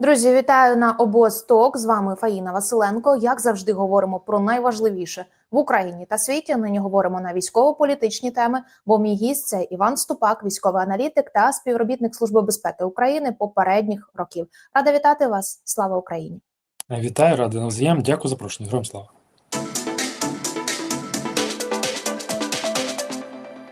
Друзі, вітаю на обосток. З вами Фаїна Василенко. Як завжди, говоримо про найважливіше в Україні та світі. Нині говоримо на військово-політичні теми. Бо мій гість це Іван Ступак, військовий аналітик та співробітник Служби безпеки України попередніх років. Рада вітати вас. Слава Україні! Вітаю, радий навзаєм. Дякую за запрошення. Героям слава.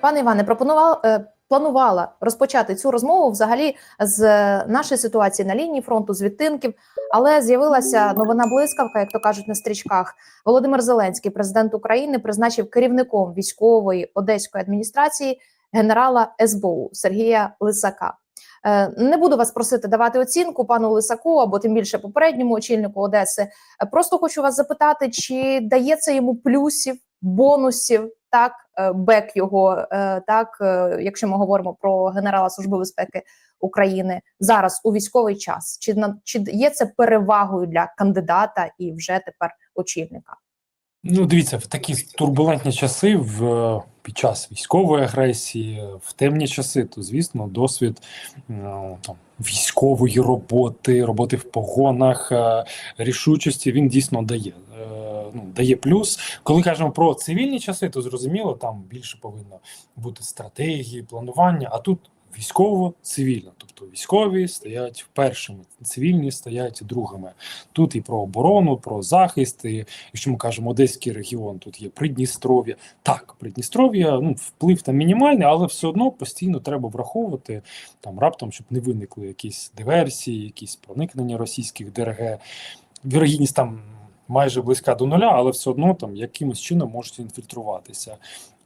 Пане Іване, пропонував е, планувала розпочати цю розмову взагалі з е, нашої ситуації на лінії фронту, з відтинків, але з'явилася новина блискавка, як то кажуть на стрічках. Володимир Зеленський, президент України, призначив керівником військової одеської адміністрації генерала СБУ Сергія Лисака. Е, Не буду вас просити давати оцінку пану Лисаку або тим більше попередньому очільнику Одеси. Е, Просто хочу вас запитати, чи дає це йому плюсів, бонусів, так, е, бек його, е, так, е, якщо ми говоримо про генерала Служби безпеки України зараз у військовий час, чи на чи є це перевагою для кандидата і вже тепер очільника? Ну, дивіться, в такі турбулентні часи, в під час військової агресії, в темні часи, то звісно, досвід там військової роботи, роботи в погонах, рішучості він дійсно дає. Ну, дає плюс. Коли кажемо про цивільні часи, то зрозуміло, там більше повинно бути стратегії, планування. А тут військово-цивільно, тобто військові стоять першими, цивільні стоять другими. Тут і про оборону, про захист. І якщо ми кажемо Одеський регіон, тут є Придністров'я. Так, Придністров'я, ну вплив там мінімальний, але все одно постійно треба враховувати там раптом, щоб не виникли якісь диверсії, якісь проникнення російських ДРГ. Вірогідність там. Майже близька до нуля, але все одно там якимось чином можуть інфільтруватися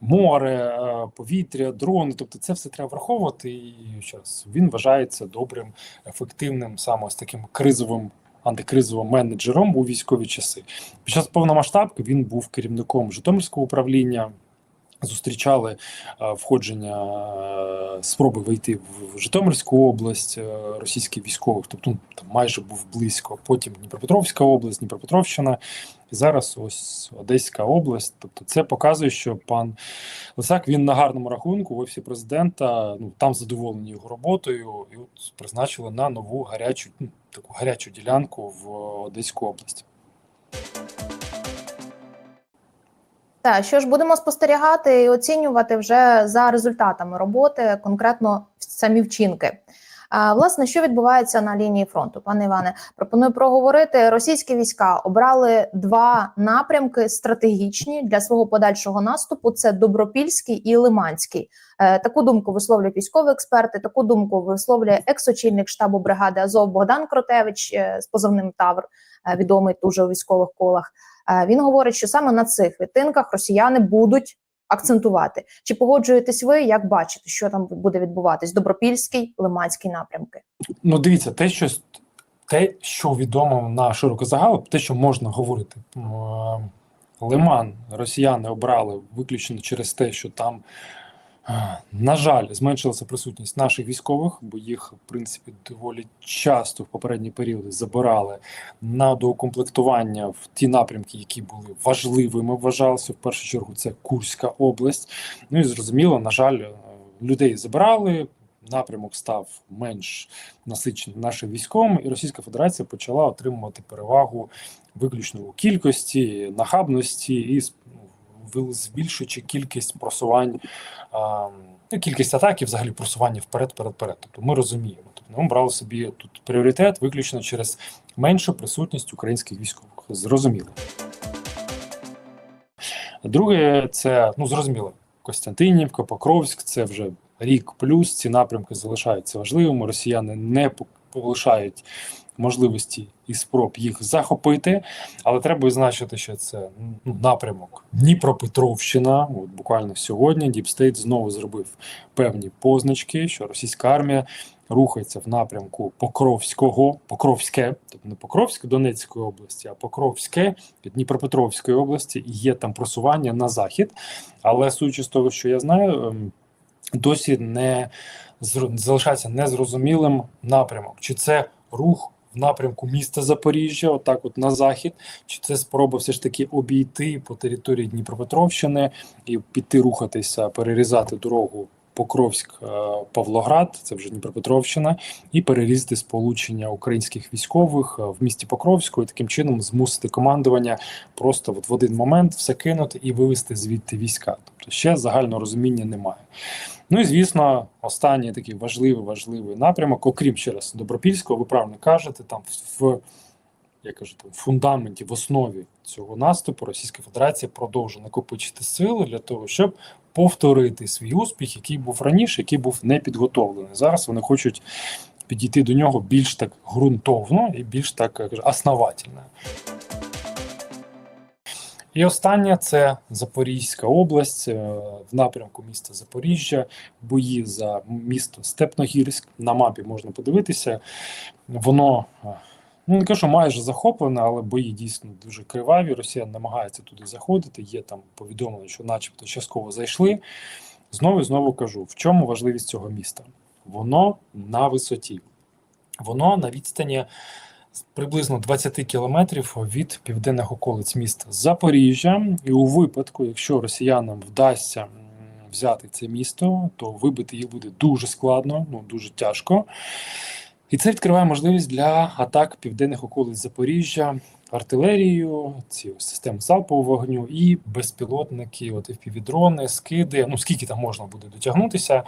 море, е, повітря, дрони. Тобто, це все треба враховувати. І зараз він вважається добрим, ефективним, саме з таким кризовим антикризовим менеджером у військові часи. Під час повномасштабки він був керівником Житомирського управління. Зустрічали е, входження е, спроби вийти в Житомирську область е, російських військових, тобто ну, там майже був близько. Потім Дніпропетровська область, Дніпропетровщина, і зараз ось Одеська область. Тобто, це показує, що пан Лисак він на гарному рахунку в офісі президента. Ну там задоволені його роботою, і от призначили на нову гарячу ну, таку гарячу ділянку в Одеську область. Так, що ж будемо спостерігати і оцінювати вже за результатами роботи, конкретно самі вчинки. А, власне, що відбувається на лінії фронту, пане Іване, пропоную проговорити. Російські війська обрали два напрямки стратегічні для свого подальшого наступу: це Добропільський і Лиманський. Е, таку думку висловлюють військові експерти. Таку думку висловлює екс-очільник штабу бригади Азов Богдан Кротевич е, з позивним Тавр, е, відомий дуже у військових колах. Е, Він говорить, що саме на цих відтинках росіяни будуть акцентувати. Чи погоджуєтесь ви, як бачите, що там буде відбуватись? Добропільський, Лиманський напрямки? Ну, дивіться, те, що те, що відомо на широко загалу, те, що можна говорити. Е, Лиман росіяни обрали виключно через те, що там, на жаль, зменшилася присутність наших військових, бо їх, в принципі, доволі часто в попередні періоди забирали на доукомплектування в ті напрямки, які були важливими, вважалося. В першу чергу це Курська область. Ну і зрозуміло, на жаль, е, людей забирали. Напрямок став менш насиченим нашим військовим, і Російська Федерація почала отримувати перевагу виключно у кількості, нахабності і збільшуючи кількість просувань, ну, кількість атак і взагалі просування вперед, перед, перед. Тобто ми розуміємо. Тобто ми брали собі тут пріоритет виключно через меншу присутність українських військових. Зрозуміло. Друге, це ну зрозуміло, Костянтинівка, Покровськ, це вже рік плюс. Ці напрямки залишаються важливими. Росіяни не полишають можливості і спроб їх захопити, але треба визначити, що це ну, напрямок Дніпропетровщина. От буквально сьогодні Діпстейт знову зробив певні позначки, що російська армія. Рухається в напрямку Покровського, Покровське, тобто не Покровське Донецької області, а Покровське Дніпропетровської області, і є там просування на захід. Але судячи з того, що я знаю, ем, досі не залишається незрозумілим напрямок, чи це рух в напрямку міста Запоріжжя, отак, от на захід, чи це спроба все ж таки обійти по території Дніпропетровщини і піти рухатися, перерізати дорогу Покровськ, е, Павлоград, це вже Дніпропетровщина, і перерізати сполучення українських військових е, в місті Покровську і таким чином змусити командування просто от в один момент все кинути і вивести звідти війська. Тобто ще загального розуміння немає. Ну і звісно, останній такий важливий важливий напрямок, окрім ще раз Добропільського, ви правильно кажете, там в я кажу, там, в фундаменті, в основі цього наступу Російська Федерація продовжує накопичити сили для того, щоб повторити свій успіх, який був раніше, який був не підготовлений. Зараз вони хочуть підійти до нього більш так ґрунтовно і більш так основательно. І останнє це Запорізька область е, в напрямку міста Запоріжжя, бої за місто Степногірськ. На мапі можна подивитися. Воно е, ну не кажу, майже захоплене, але бої дійсно дуже криваві. Росія намагається туди заходити. Є там повідомлення, що, начебто, частково зайшли. Знову і знову кажу, в чому важливість цього міста? Воно на висоті, воно на відстані приблизно 20 кілометрів від південних околиць міста Запоріжжя. І у випадку, якщо росіянам вдасться взяти це місто, то вибити їх буде дуже складно, ну дуже тяжко. І це відкриває можливість для атак південних околиць Запоріжжя артилерією, ці системи залпового вогню і безпілотники, от FPV-дрони, скиди. Ну скільки там можна буде дотягнутися,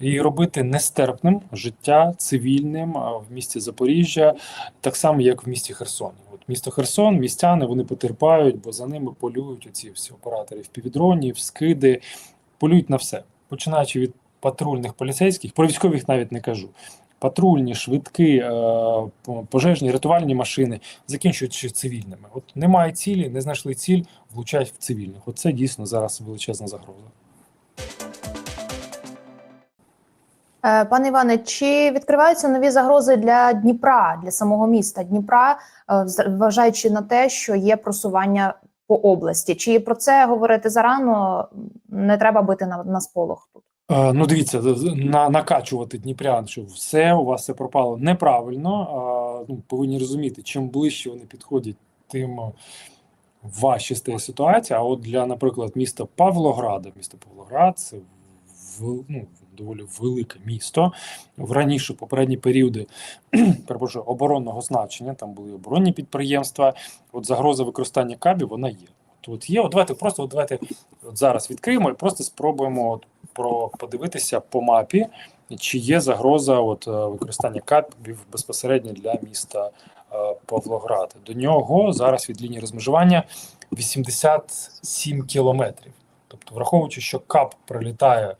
і робити нестерпним життя цивільним в місті Запоріжжя, так само як в місті Херсон. От місто Херсон, містяни вони потерпають, бо за ними полюють оці всі оператори FPV-дронів, скиди, полюють на все, починаючи від патрульних поліцейських, про військових навіть не кажу. Патрульні, швидкі, е, по- пожежні, рятувальні машини, закінчуючи цивільними. От немає цілі, не знайшли ціль, влучають в цивільних. Оце дійсно зараз величезна загроза. Пане Іване, чи відкриваються нові загрози для Дніпра, для самого міста Дніпра, е, вважаючи на те, що є просування по області? Чи про це говорити зарано? Не треба бити на, на сполох тут. Е, Ну, дивіться, на, накачувати Дніпрян, що все у вас все пропало неправильно. Е, Ну, повинні розуміти, чим ближче вони підходять, тим е, важче стає ситуація. А от для, наприклад, міста Павлограда, місто Павлоград це в, ну, доволі велике місто. В раніше попередні періоди перепрошую, оборонного значення, там були оборонні підприємства. От загроза використання кабів вона є. От є, от давайте просто от давайте от зараз відкриємо і просто спробуємо от про подивитися по мапі, чи є загроза от, е, використання кабів безпосередньо для міста е, Павлоград. До нього зараз від лінії розмежування 87 кілометрів. Тобто, враховуючи, що кап прилітає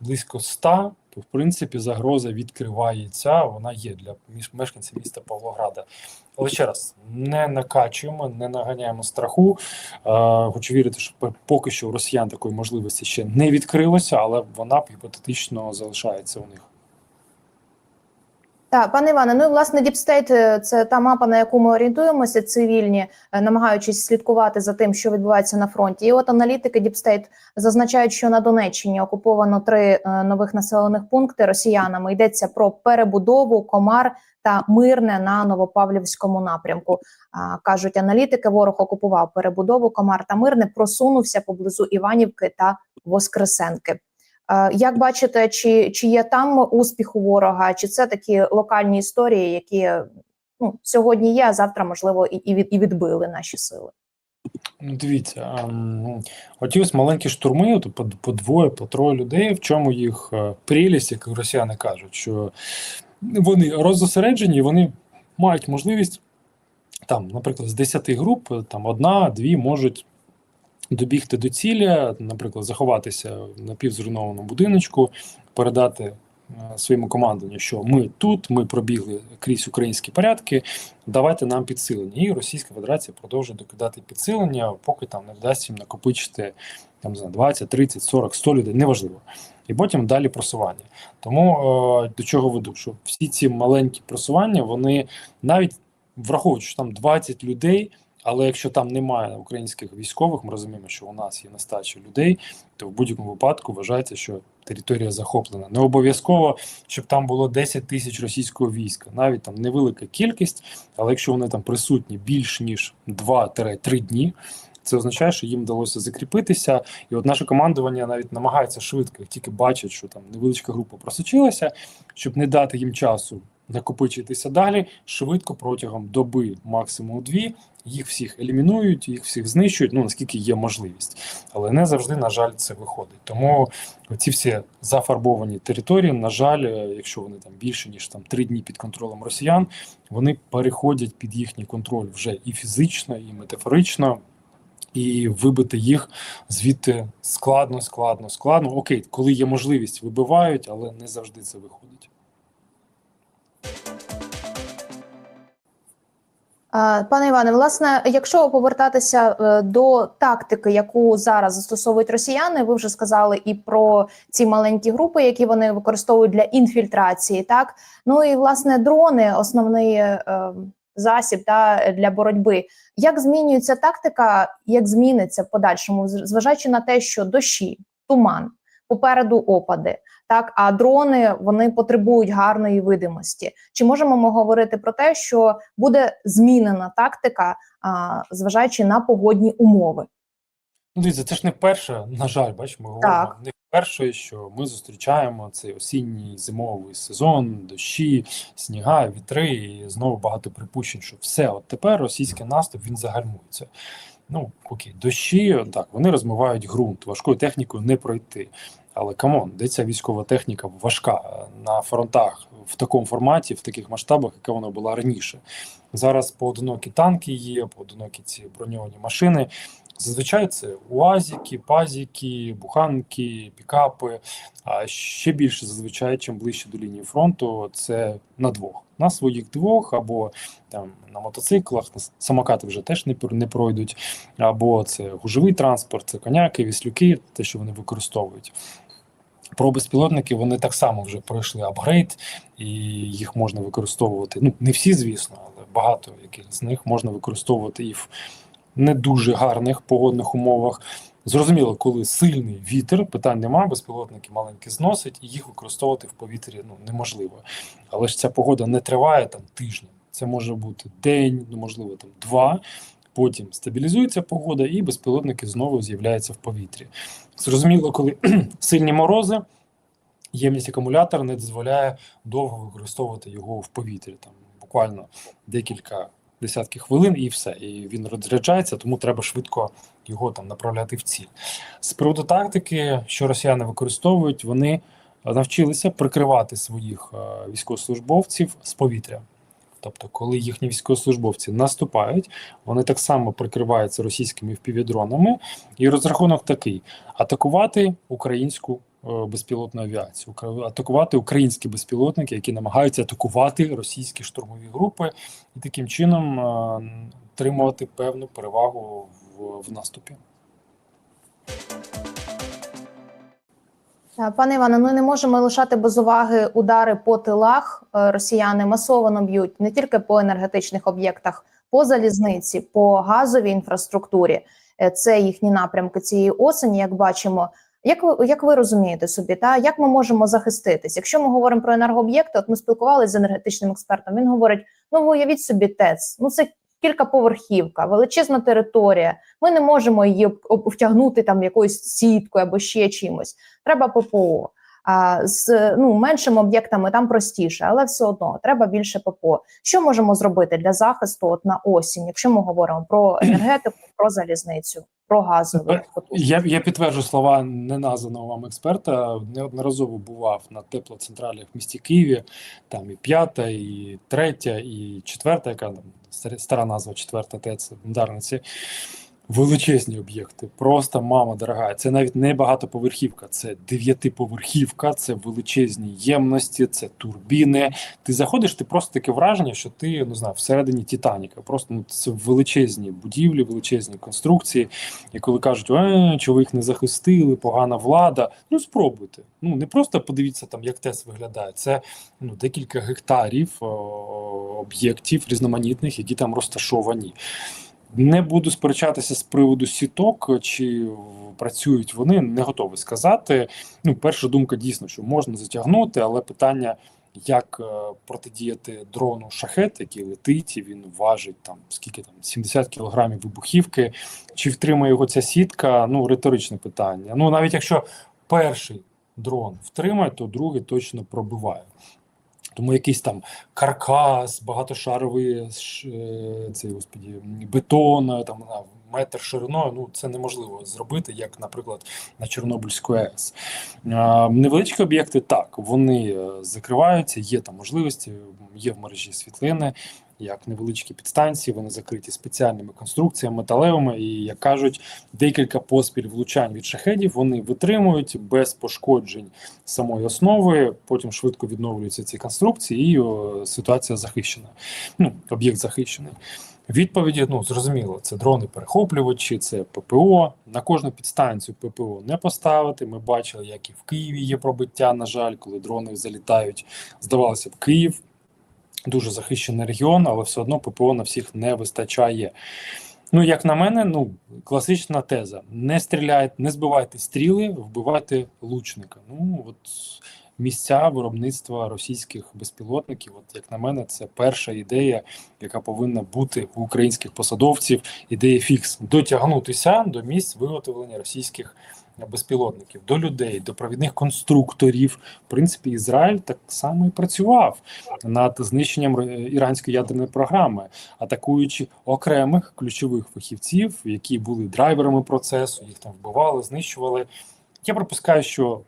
близько 100, то в принципі загроза відкривається. Вона є для мешканців міста Павлограда. Але ще раз не накачуємо, не наганяємо страху. Е, хочу вірити, що поки що у росіян такої можливості ще не відкрилося, але вона гіпотетично залишається у них. Так, пане Іване, ну власне Діпстейт це та мапа, на яку ми орієнтуємося, цивільні, е, намагаючись слідкувати за тим, що відбувається на фронті. І от аналітики Діпстейт зазначають, що на Донеччині окуповано три е, нових населених пункти росіянами. Йдеться про перебудову, комар та мирне на Новопавлівському напрямку. Кажуть аналітики, ворог окупував перебудову, комар та мирне, просунувся поблизу Іванівки та Воскресенки. Е, Як бачите, чи, чи є там успіх у ворога, чи це такі локальні історії, які ну, сьогодні є, а завтра, можливо, і, і, від, і відбили наші сили? Ну, дивіться, ем, оті ось маленькі штурми, по, по двоє, по троє людей. В чому їх е, прелість, як росіяни кажуть, що вони роззосереджені, вони мають можливість там, наприклад, з 10 груп, там одна, дві можуть добігти до цілі, наприклад, заховатися в напівзруйнованому будиночку, передати е, своєму командуванню, що ми тут, ми пробігли крізь українські порядки, давайте нам підсилення. І Російська Федерація продовжує докидати підсилення, поки там не вдасться їм накопичити там, не 20, 30, 40, 100 людей, неважливо. І потім далі просування. Тому е, до чого веду, що всі ці маленькі просування, вони навіть враховують, що там 20 людей. Але якщо там немає українських військових, ми розуміємо, що у нас є нестача людей, то в будь-якому випадку вважається, що територія захоплена. Не обов'язково, щоб там було 10 тисяч російського війська, навіть там невелика кількість, але якщо вони там присутні більш ніж 2-3 дні, Це означає, що їм вдалося закріпитися, і от наше командування навіть намагається швидко, як тільки бачать, що там невеличка група просочилася, щоб не дати їм часу накопичитися далі, швидко протягом доби, максимум дві, їх всіх елімінують, їх всіх знищують, ну наскільки є можливість. Але не завжди, на жаль, це виходить. Тому ці всі зафарбовані території, на жаль, е, якщо вони там більше ніж там три дні під контролем росіян, вони переходять під їхній контроль вже і фізично, і метафорично. І вибити їх звідти складно, складно, складно. Окей, коли є можливість, вибивають, але не завжди це виходить. Пане Іване, власне, якщо повертатися е, до тактики, яку зараз застосовують росіяни, ви вже сказали і про ці маленькі групи, які вони використовують для інфільтрації, так ну і власне дрони, основний е, засіб та для боротьби. Як змінюється тактика, як зміниться в подальшому, зважаючи на те, що дощі, туман, попереду опади, так а дрони вони потребують гарної видимості. Чи можемо ми говорити про те, що буде змінена тактика, а, зважаючи на погодні умови? Ну, дивіться, це ж не вперше, на жаль, бач, ми говоримо Так. не вперше, що ми зустрічаємо цей осінній зимовий сезон, дощі, сніга, вітри, і знову багато припущень, що все, от тепер російський наступ він загальмується. Ну, окей, дощі, так, вони розмивають ґрунт, важкою технікою не пройти. Але камон, де ця військова техніка важка на фронтах в такому форматі, в таких масштабах, яка вона була раніше. Зараз поодинокі танки є, поодинокі ці броньовані машини. Зазвичай це УАЗіки, пазіки, буханки, пікапи. А ще більше зазвичай, чим ближче до лінії фронту, це на двох. На своїх двох, або там на мотоциклах, самокати вже теж не, не пройдуть, або це гужовий транспорт, це коняки, віслюки, те, що вони використовують. Про безпілотники вони так само вже пройшли апгрейд, і їх можна використовувати. Ну, не всі, звісно, але багато яких з них можна використовувати і в не дуже гарних погодних умовах. Зрозуміло, коли сильний вітер, питань нема, безпілотники маленькі зносить, і їх використовувати в повітрі ну, неможливо. Але ж ця погода не триває там тижні. Це може бути день, ну можливо, там два. Потім стабілізується погода, і безпілотники знову з'являються в повітрі. Зрозуміло, коли сильні морози, ємність акумулятора не дозволяє довго використовувати його в повітрі. Там буквально декілька десятків хвилин, і все. І він розряджається, тому треба швидко його там направляти в ціль. З приводу тактики, що росіяни використовують, вони е, навчилися прикривати своїх е, військовослужбовців з повітря. Тобто, коли їхні військовослужбовці наступають, вони так само прикриваються російськими впівдронами. І розрахунок такий: атакувати українську е, безпілотну авіацію, атакувати українські безпілотники, які намагаються атакувати російські штурмові групи, і таким чином е, отримувати певну перевагу в, в наступі. Е, Пане Іване, ну не можемо лишати без уваги удари по тилах. Е, Росіяни масово б'ють не тільки по енергетичних об'єктах, по залізниці, по газовій інфраструктурі. Е, Це їхні напрямки цієї осені, як бачимо. Як ви як ви розумієте собі, та як ми можемо захиститись? Якщо ми говоримо про енергооб'єкти, от ми спілкувалися з енергетичним експертом. Він говорить: ну ви уявіть собі ТЕЦ, ну це кількаповерхівка, величезна територія. Ми не можемо її втягнути там якоюсь сіткою або ще чимось. Треба ППО. А з ну меншими об'єктами там простіше, але все одно треба більше ППО. Що можемо зробити для захисту от на осінь, якщо ми говоримо про енергетику, про залізницю, про газові Я, я підтверджу слова неназваного вам експерта. Неодноразово бував на теплоцентралях в місті Києві. Там і п'ята, і третя, і четверта, яка там стара назва четверта ТЕЦ в Дарниці. Величезні об'єкти, просто мама дорога. Це навіть не багатоповерхівка, це дев'ятиповерхівка, це величезні ємності, це турбіни. Ти заходиш, ти просто таке враження, що ти не знаю, всередині Титаніка. Просто ну це величезні будівлі, величезні конструкції. І коли кажуть, е, їх не захистили, погана влада. Ну спробуйте. Ну не просто подивіться там, як ТЕС виглядає. Це ну декілька гектарів об'єктів різноманітних, які там розташовані. Не буду сперечатися з приводу сіток, чи працюють вони, не готовий сказати. Ну, перша думка дійсно, що можна затягнути, але питання як е, протидіяти дрону шахет, який летить, і він важить там скільки там 70 кілограмів вибухівки. Чи втримає його ця сітка? Ну, риторичне питання. Ну, навіть якщо перший дрон втримає, то другий точно пробиває. Тому якийсь там каркас, багатошаровий е, цей, господі, бетон, е, там метр шириною. Ну це неможливо зробити, як, наприклад, на Чорнобильську АЕС. Невеличкі об'єкти так, вони е, закриваються, є там можливості, є в мережі світлини, як невеличкі підстанції, вони закриті спеціальними конструкціями, металевими, і як кажуть, декілька поспіль влучань від шахедів вони витримують без пошкоджень самої основи. Потім швидко відновлюються ці конструкції, і о, ситуація захищена. Ну, об'єкт захищений. Відповіді ну зрозуміло, це дрони перехоплювачі, це ППО. На кожну підстанцію ППО не поставити. Ми бачили, як і в Києві є пробиття. На жаль, коли дрони залітають, здавалося б, Київ дуже захищений регіон, але все одно ППО на всіх не вистачає. Ну, як на мене, ну класична теза: не стріляйте, не збивайте стріли, вбивайте лучника. Ну от місця виробництва російських безпілотників, от як на мене, це перша ідея, яка повинна бути у українських посадовців. Ідея фікс дотягнутися до місць виготовлення російських до людей, до провідних конструкторів. В принципі, Ізраїль так само і працював над знищенням е, іранської ядерної програми, атакуючи окремих ключових фахівців, які були драйверами процесу, їх там вбивали, знищували. Я припускаю, що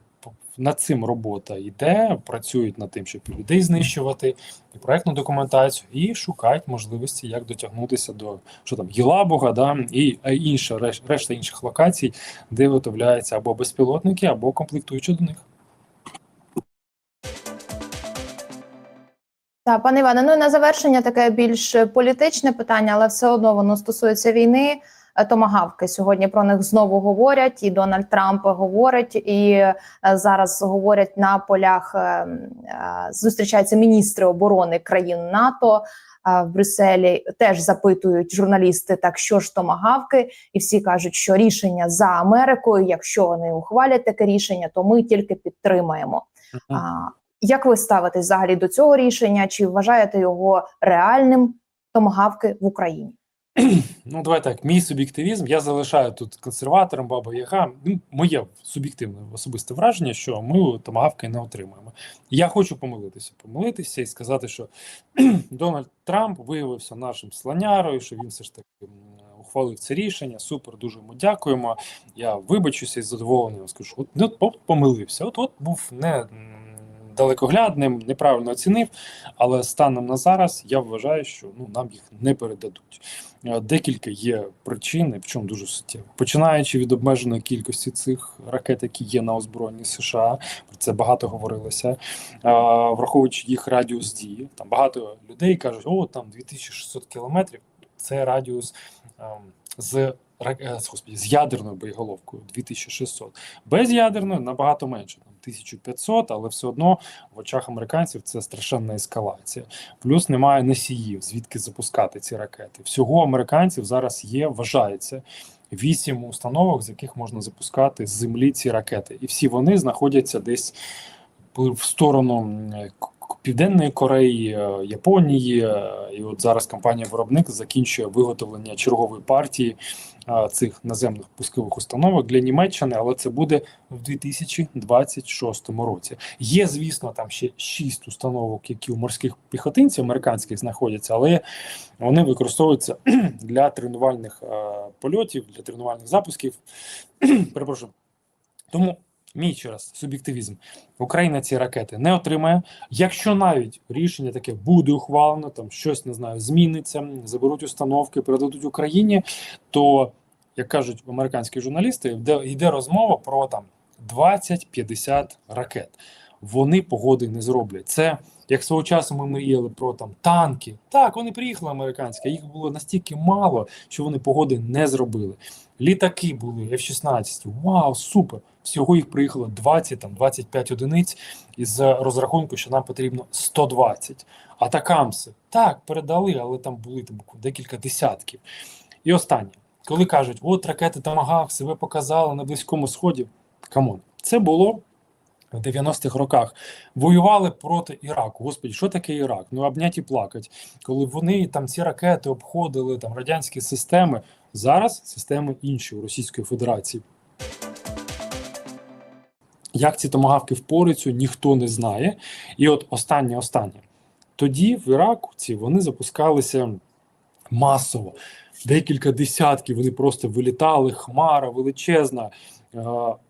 над цим робота йде, працюють над тим, щоб людей знищувати, і проектну документацію, і шукають можливості, як дотягнутися до що там Єлабуга, да і інша реш- решта інших локацій, де виготовляються або безпілотники, або комплектуючі до них. Так, пане Іване, ну і на завершення таке більш політичне питання, але все одно воно стосується війни. Е, Томагавки сьогодні про них знову говорять, і Дональд Трамп говорить, і е, зараз говорять на полях. е, Зустрічаються міністри оборони країн НАТО в Брюсселі. Теж запитують журналісти, так що ж томагавки, і всі кажуть, що рішення за Америкою. Якщо вони ухвалять таке рішення, то ми тільки підтримаємо. А, як ви ставитесь взагалі до цього рішення? Чи вважаєте його реальним томагавки в Україні? Ну, давай так, мій суб'єктивізм. Я залишаю тут консерватором Баба Яга. Ну, моє суб'єктивне особисте враження, що ми томагавки не отримаємо. Я хочу помилитися, помилитися і сказати, що Дональд Трамп виявився нашим слонярою, що він все ж таки ухвалив це рішення. Супер, дуже йому дякуємо. Я вибачуся із задоволенням. Скажу, от, ну, от помилився. От, от був не. Далекоглядним, неправильно оцінив, але станом на зараз я вважаю, що ну нам їх не передадуть. Е, Декілька є причин, причому дуже суттєво. Починаючи від обмеженої кількості цих ракет, які є на озброєнні США, про це багато говорилося. Враховуючи їх радіус дії, там багато людей кажуть, о, там 2600 кілометрів. Це радіус ем, з е, господі, з ядерною боєголовкою 2600. Без ядерної набагато менше, 1500, але все одно в очах американців це страшенна ескалація. Плюс немає носіїв, звідки запускати ці ракети. Всього американців зараз є, вважається. Вісім установок, з яких можна запускати з землі ці ракети, і всі вони знаходяться десь в сторону Південної Кореї, е, Японії. е, І от зараз компанія-виробник закінчує виготовлення чергової партії е, цих наземних пускових установок для Німеччини, але це буде в 2026 році. Є, звісно, там ще шість установок, які у морських піхотинців американських знаходяться, але вони використовуються для тренувальних польотів, для тренувальних запусків. Перепрошую. Тому мій ще раз суб'єктивізм. Україна ці ракети не отримає. Якщо навіть рішення таке буде ухвалено, там щось не знаю, зміниться, заберуть установки, передадуть Україні, то як кажуть американські журналісти, йде, розмова про там 20-50 ракет. Вони погоди не зроблять. Це як свого часу ми мріяли про там танки. Так, вони приїхали американські, їх було настільки мало, що вони погоди не зробили. Літаки були F-16. Вау, супер! Всього їх приїхало 20, там 25 одиниць із розрахунку, що нам потрібно 120. Атакамси так передали, але там були там декілька десятків. І останнє, коли кажуть, от ракети Тамагав себе показали на близькому сході. Камон, це було в 90-х роках воювали проти Іраку. Господи, що таке Ірак? Ну обняті плакать. Коли вони там ці ракети обходили там радянські системи. Зараз системи інші у Російської Федерації. Як ці томагавки впораються, ніхто не знає. І от останнє останнє. Тоді в Іраку ці вони запускалися масово. Декілька десятків вони просто вилітали, хмара величезна. Е,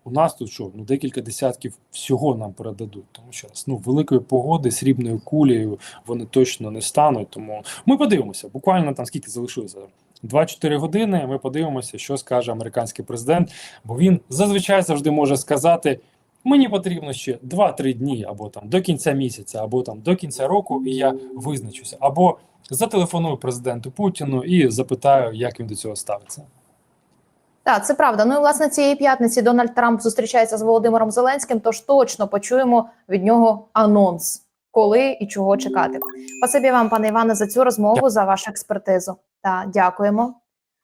у нас тут що? Ну, декілька десятків всього нам передадуть. Тому що ну, великої погоди, срібною кулею вони точно не стануть. Тому ми подивимося. Буквально там скільки залишилося. 2-4 години. Ми подивимося, що скаже американський президент, бо він зазвичай завжди може сказати: мені потрібно ще 2-3 дні, або там до кінця місяця, або там до кінця року, і я визначуся. Або зателефоную президенту Путіну і запитаю, як він до цього ставиться. Так, це правда. Ну і власне цієї п'ятниці Дональд Трамп зустрічається з Володимиром Зеленським. Тож точно почуємо від нього анонс, коли і чого чекати. Спасибі вам, пане Іване, за цю розмову, за вашу експертизу. Та дякуємо.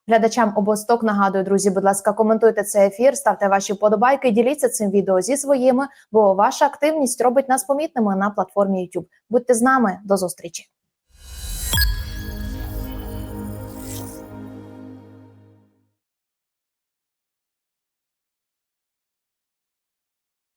Глядачам обосток нагадую, друзі, будь ласка, коментуйте цей ефір, ставте ваші вподобайки, діліться цим відео зі своїми, бо ваша активність робить нас помітними на платформі YouTube. Будьте з нами, до зустрічі.